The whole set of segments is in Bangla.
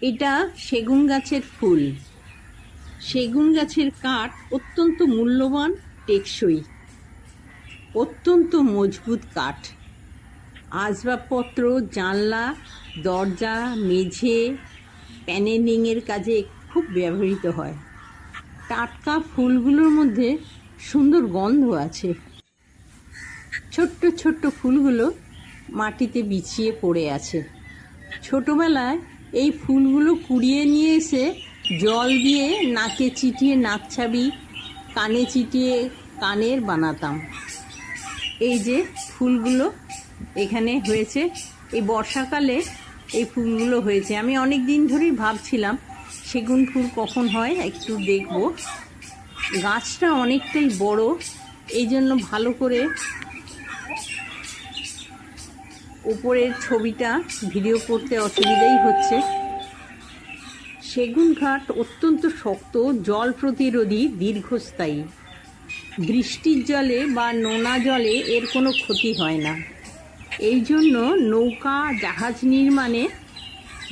এটা সেগুন গাছের ফুল। সেগুন গাছের কাঠ অত্যন্ত মূল্যবান, টেকসই। অত্যন্ত মজবুত কাঠ। আসবাবপত্র, জানলা, দরজা, মেঝে, প্যানেলিংয়ের কাজে খুব ব্যবহৃত হয়। টাটকা ফুলগুলোর মধ্যে সুন্দর গন্ধ আছে। ছোট্ট ছোট্ট ফুলগুলো মাটিতে বিছিয়ে পড়ে আছে। ছোটবেলায় এই ফুলগুলো কুড়িয়ে নিয়ে এসে জল দিয়ে নাকে চিটিয়ে, নাক ছাবি কানে চিটিয়ে কানের বানাতাম। এই যে ফুলগুলো এখানে হয়েছে। এই বর্ষাকালে এই ফুলগুলো হয়েছে। আমি অনেক দিন ধরেই ভাবছিলাম, সেগুন ফুল কখন হয় একটু দেখব। গাছটা অনেকটাই বড় এই জন্য ভালো করে উপরের ছবিটা ভিডিও করতে অসুবিধাই হচ্ছে। সেগুন কাঠ অত্যন্ত শক্ত, জল প্রতিরোধী, দীর্ঘস্থায়ী। বৃষ্টির জলে বা নোনা জলে এর কোনো ক্ষতি হয় না। এই জন্য নৌকা, জাহাজ নির্মাণে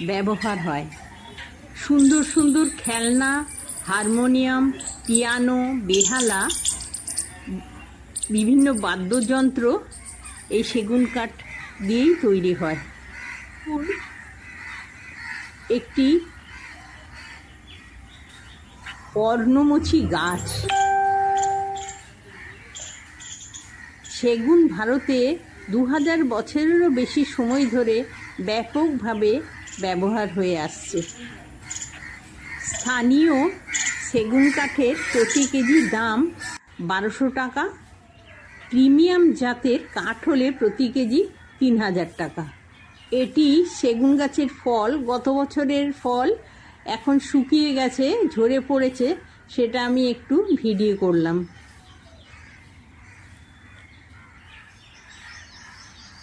ব্যবহার হয়। সুন্দর সুন্দর খেলনা, হারমোনিয়াম, পিয়ানো, বেহালা, বিভিন্ন বাদ্যযন্ত্র এই সেগুন কাঠ দিয়েই তৈরি হয়। একটি পর্ণমোচী গাছ। সেগুন ভারতে দু হাজার বছরেরও বেশি সময় ধরে ব্যাপকভাবে ব্যবহার হয়ে আসছে। স্থানীয় সেগুন কাঠের প্রতি কেজি দাম বারোশো টাকা। প্রিমিয়াম জাতের কাঠ হলে প্রতি কেজি তিন হাজার টাকা। এটি সেগুন গাছের ফল, গত বছরের ফল এখন শুকিয়ে গেছে, ঝরে পড়েছে, সেটা আমি একটু ভিডিও করলাম।